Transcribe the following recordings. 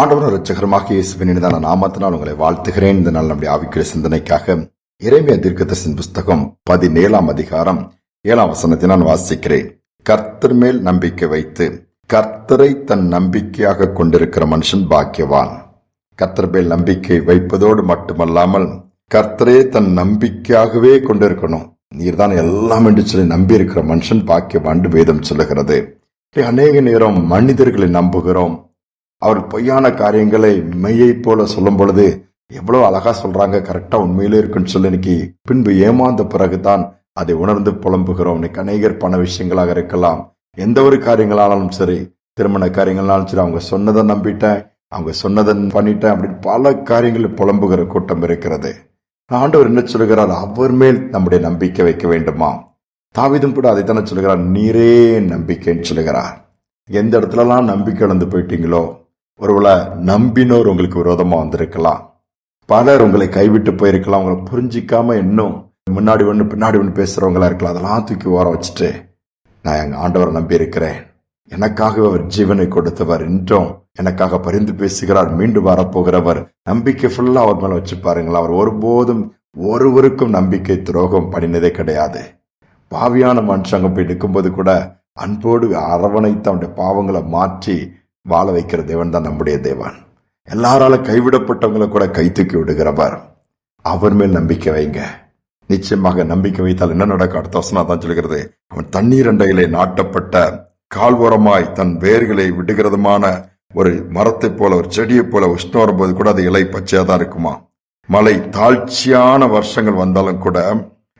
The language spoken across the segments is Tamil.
ஆண்டவர் ரட்சகரமாக இயேசுவின் இனிதான நாமத்தினால் உங்களை வாழ்த்துகிறேன். இந்த நாள் நம்முடைய ஆவிக்குரிய சிந்தனைக்காக இறைமைய தீர்க்கதரிசன் புஸ்தகம் பதினேழாம் அதிகாரம் ஏழாம் வசனத்தை நான் வாசிக்கிறேன். கர்த்தர் மேல் நம்பிக்கை வைத்து கர்த்தரை தன் நம்பிக்கையாக கொண்டிருக்கிற மனுஷன் பாக்கியவான். கர்த்தர் மேல் நம்பிக்கை வைப்பதோடு மட்டுமல்லாமல் கர்த்தரே தன் நம்பிக்கையாகவே கொண்டிருக்கணும். நீர்தான் எல்லாம் என்று சொல்லி நம்பி இருக்கிற மனுஷன் பாக்கியவான் வேதம் சொல்லுகிறது. அநேக நேரம் மனிதர்களை நம்புகிறோம். அவர் பொய்யான காரியங்களை மெய்யை போல சொல்லும் பொழுது எவ்வளவு அழகா சொல்றாங்க கரெக்டா உண்மையிலே இருக்குன்னு சொல்லி இன்னைக்கு பின்பு ஏமாந்த பிறகுதான் அதை உணர்ந்து புலம்புகிறோம். இன்னைக்கு அநேகர் பண விஷயங்களாக இருக்கலாம் எந்த ஒரு காரியங்களானாலும் சரி திருமண காரியங்களாலும் சரி அவங்க சொன்னதை நம்பிட்டேன் அவங்க சொன்னதை பண்ணிட்டேன் அப்படின்னு பல காரியங்களில் புலம்புகிற கூட்டம் இருக்கிறது. ஆண்டவர் என்ன சொல்கிறார் அவர் மேல் நம்முடைய நம்பிக்கை வைக்க வேண்டுமா? தாவிதும் கூட அதைத்தானே சொல்கிறார் நீரே நம்பிக்கைன்னு சொல்கிறார் எந்த இடத்துலலாம் நம்பிக்கை இழந்து போயிட்டீங்களோ ஒருவேளை நம்பினோர் உங்களுக்கு விரோதமா வந்திருக்கலாம். பலர் உங்களை கைவிட்டு போயிருக்கலாம். உங்களை புரிஞ்சிக்காம இன்னும் முன்னாடி ஒன்று பின்னாடி ஒன்று பேசுறவங்களா இருக்கலாம். அதெல்லாம் தூக்கி ஓரம் வச்சுட்டு நான் எங்க ஆண்டவரை நம்பி இருக்கிறேன் எனக்காக அவர் ஜீவனை கொடுத்தவர். இன்றும் எனக்காக பரிந்து பேசுகிறார். மீண்டும் வரப்போகிறவர். நம்பிக்கை ஃபுல்லா அவர் மேல வச்சு பாருங்களா அவர் ஒருபோதும் ஒருவருக்கும் நம்பிக்கை துரோகம் பண்ணினதே கிடையாது. பாவியான மனுஷங்க போய் நிற்கும்போது கூட அன்போடு அரவணைத்து அவனுடைய பாவங்களை மாற்றி வாழ வைக்கிற தேவன் தான் நம்முடைய தேவன். எல்லாரால கைவிடப்பட்டவங்களை கூட கை தூக்கி விடுகிறவர். அவர் மேல் நம்பிக்கை வைங்க. நிச்சயமாக நம்பிக்கை வைத்தால் என்ன நடக்கும்? அடுத்த வசனம் தான் சொல்கிறது. அவன் தண்ணீர் அண்டையிலே நாட்டப்பட்ட கால்வோரமாய் தன் வேர்களை விடுகிறதுமான ஒரு மரத்தை போல ஒரு செடியை போல உஷ்ணம் வரும்போது கூட அது இலை பச்சையா தான் இருக்குமா? மழை தாழ்ச்சியான வருஷங்கள் வந்தாலும் கூட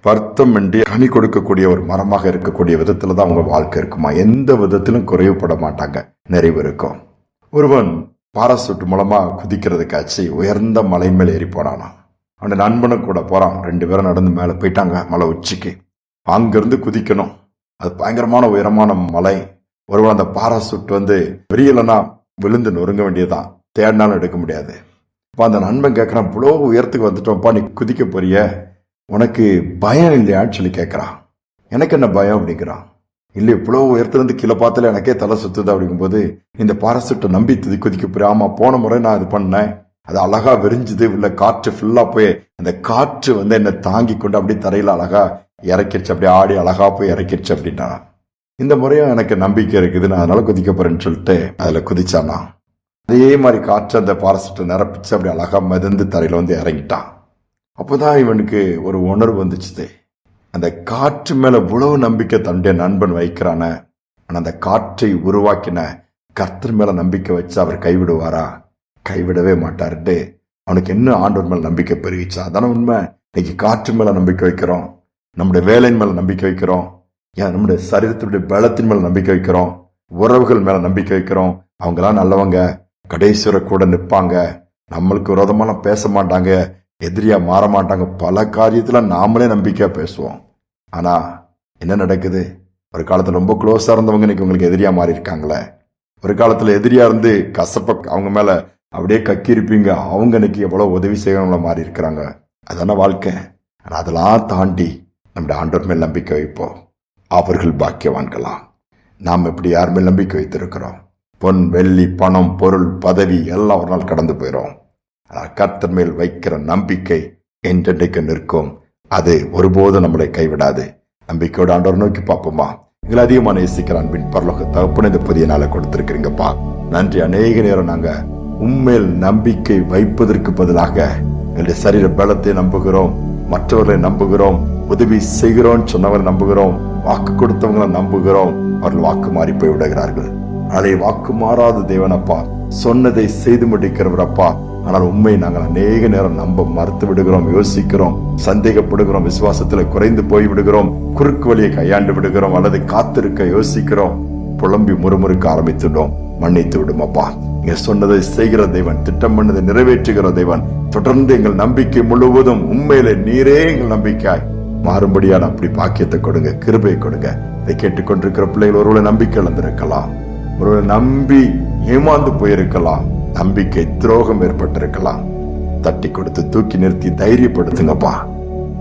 வருத்தமின்றி கனி கொடுக்கக்கூடிய ஒரு மரமாக இருக்கக்கூடிய விதத்துல தான் அவங்க வாழ்க்கை இருக்குமா? எந்த விதத்திலும் குறைவுபட மாட்டாங்க. நிறைவு இருக்கும். ஒருவன் பாராசூட் மூலமா குதிக்கிறதுக்காச்சு உயர்ந்த மலை மேல் ஏறி போனானா? அவன் நண்பனும் கூட போறான். ரெண்டு பேரும் நடந்து மேல போயிட்டாங்க மலை உச்சிக்கு. அங்கிருந்து குதிக்கணும். அது பயங்கரமான உயரமான மலை. ஒருவன் அந்த பாராசூட் வந்து விரியலனா விழுந்து நொறுங்க வேண்டியதுதான். தேடினாலும் எடுக்க முடியாது. இப்போ அந்த நண்பன் கேட்குறான் இவ்வளோ உயரத்துக்கு வந்துட்டோம்ப்பா நீ குதிக்க போறிய? உனக்கு பயம் இல்லையான்னு சொல்லி கேட்குறான் எனக்கு என்ன பயம் அப்படிங்கிறான். இல்லை இவ்வளோ உயரத்துலேருந்து கீழே பார்த்துல எனக்கே தலை சுத்துது அப்படிங்கும்போது இந்த பாரசுட்டை நம்பி துதி குதிக்க போறேன் ஆமா போன முறை நான் இது பண்ணேன். அது அழகாக விரிஞ்சுது உள்ள காற்று ஃபுல்லாக போய் அந்த காற்று வந்து என்னை தாங்கி கொண்டு அப்படியே தரையில் அழகாக இறக்கிடுச்சு அப்படியே ஆடி அழகாக போய் இறக்கிடுச்சு அப்படின்னா இந்த முறையும் எனக்கு நம்பிக்கை இருக்குது நான் அதனால் குதிக்க போகிறேன்னு சொல்லிட்டு அதில் குதிச்சானா அதே மாதிரி காற்று அந்த பாரசுட்டை நிரப்பிச்சு அப்படி அழகாக மிதந்து தரையில் வந்து இறங்கிட்டான். அப்போதான் இவனுக்கு ஒரு உணர்வு வந்துச்சு அந்த காற்று மேல இவ்வளவு நம்பிக்கை தன்னுடைய நண்பன் வைக்கிறான ஆனா அந்த காற்றை உருவாக்கின கர்த்தர் மேல நம்பிக்கை வச்சு அவர் கைவிடுவாரா? கைவிடவே மாட்டாருட்டு அவனுக்கு என்ன ஆண்டவர் மேல நம்பிக்கை பெருகிச்சா? அதான உண்மை. இன்னைக்கு காற்று மேல நம்பிக்கை வைக்கிறோம். நம்முடைய வேலையின் மேல நம்பிக்கை வைக்கிறோம். ஏன் நம்முடைய சரீரத்தினுடைய பலத்தின் மேல நம்பிக்கை வைக்கிறோம். உறவுகள் மேல நம்பிக்கை வைக்கிறோம். அவங்களாம் நல்லவங்க. கடைசி கூட நிற்பாங்க. நம்மளுக்கு விரோதமான பேச மாட்டாங்க. எதிரியா மாற மாட்டாங்க பல காரியத்துல நாமளே நம்பிக்கையா பேசுவோம். ஆனா என்ன நடக்குது? ஒரு காலத்துல ரொம்ப க்ளோஸா இருந்தவங்க இன்னைக்கு உங்களுக்கு எதிரியா மாறி இருக்காங்களே ஒரு காலத்துல எதிரியா இருந்து கசப்ப அவங்க மேல அப்படியே கக்கி இருப்பீங்க அவங்க இன்னைக்கு எவ்வளவு உதவி செய்யறவங்கள மாறி இருக்கிறாங்க அதான வாழ்க்கை. ஆனா அதெல்லாம் தாண்டி நம்முடைய ஆண்டவர் மேல் நம்பிக்கை வைப்போம். அவர்கள் பாக்கியவான்களாம். நாம் எப்படி யார் மேல் நம்பிக்கை வைத்திருக்கிறோம்? பொன் வெள்ளி பணம் பொருள் பதவி எல்லாம் ஒரு நாள் கடந்து போயிடும் கர்த்தர் மேல் வைக்கிற நம்பிக்கை என்றென்றைக்கு நிற்கும். அது ஒருபோதும் நம்மளை கைவிடாது. நம்பிக்கையோட ஆண்டவர் நோக்கி பார்ப்போமா? எங்களை அதிகமான நேசிக்கிற அன்பின் பரலோக தகப்பன இந்த புதிய நாளை கொடுத்திருக்கிறீங்கப்பா. நன்றி. அநேக நேரம் நாங்க உண்மையில் நம்பிக்கை வைப்பதற்கு பதிலாக எங்களுடைய சரீர பலத்தை நம்புகிறோம். மற்றவர்களை நம்புகிறோம். உதவி செய்கிறோம் சொன்னவரை நம்புகிறோம். வாக்கு கொடுத்தவங்களை நம்புகிறோம். அவர்கள் வாக்கு மாறி போய் விடுகிறார்கள். அதை வாக்கு மாறாத தேவனப்பா. சொன்னதை செய்து முடிக்கிறவர் அப்பா ஆனால் உண்மையை நாங்கள் அநேக நேரம் நம்ப மறுத்து விடுகிறோம் யோசிக்கிறோம் சந்தேகப்படுகிறோம் விசுவாசத்துல குறைந்து போய் விடுகிறோம் குறுக்கு வழியை கையாண்டு விடுகிறோம் அல்லது காத்திருக்க யோசிக்கிறோம். புலம்பி முறுமுறுக்க ஆரம்பித்துட்டோம் மன்னித்து விடும் அப்பா நீங்க சொன்னதை செய்கிற தேவன் திட்டம் பண்ணதை நிறைவேற்றுகிற தேவன் தொடர்ந்து எங்கள் நம்பிக்கை முழுவதும் உண்மையிலே நீரே எங்கள் நம்பிக்கையாய் மாறும்படியான அப்படி பாக்கியத்தை கொடுங்க கிருபையை கொடுங்க. இதை கேட்டுக்கொண்டிருக்கிற பிள்ளைகள் ஒருவேளை நம்பிக்கை இழந்திருக்கலாம் ஒருவேளை நம்பி ஏமாந்து போயிருக்கலாம். நம்பிக்கை துரோகம் ஏற்பட்டிருக்கலாம். தட்டி கொடுத்து தூக்கி நிறுத்தி தைரியப்படுத்துங்கப்பா.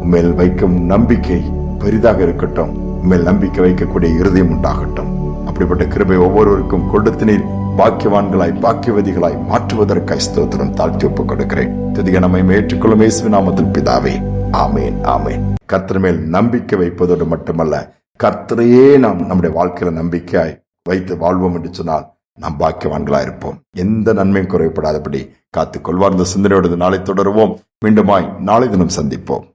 உண்மையில் வைக்கும் நம்பிக்கை பெரிதாக இருக்கட்டும். உண்மையில் நம்பிக்கை வைக்கக்கூடிய இருதயம் உண்டாகட்டும். அப்படிப்பட்ட கிருபை ஒவ்வொருவருக்கும் கொடுத்து நீர் பாக்கியவான்களாய் பாக்கியவதிகளாய் மாற்றுவதற்காய் ஸ்தோத்திரம் தாழ்த்தி ஒப்புக் கொடுக்கிறேன். துதிக நம்மை ஏற்றுக்கொள்ளும் இயேசு நாமத்தில் பிதாவே. ஆமேன் ஆமேன். கர்த்தர் மேல் நம்பிக்கை வைப்பதோடு மட்டுமல்ல கர்த்தரையே நாம் நம்முடைய வாழ்க்கையில நம்பிக்கையாய் வைத்து வாழ்வோம் என்று சொன்னால் நாம் பாக்கியவான்களா இருப்போம். எந்த நன்மையும் குறைபடாதபடி காத்துக் கொள்வார் இந்த சிந்தனையோடு நாளை தொடருவோம். மீண்டுமாய் நாளை தினம் சந்திப்போம்.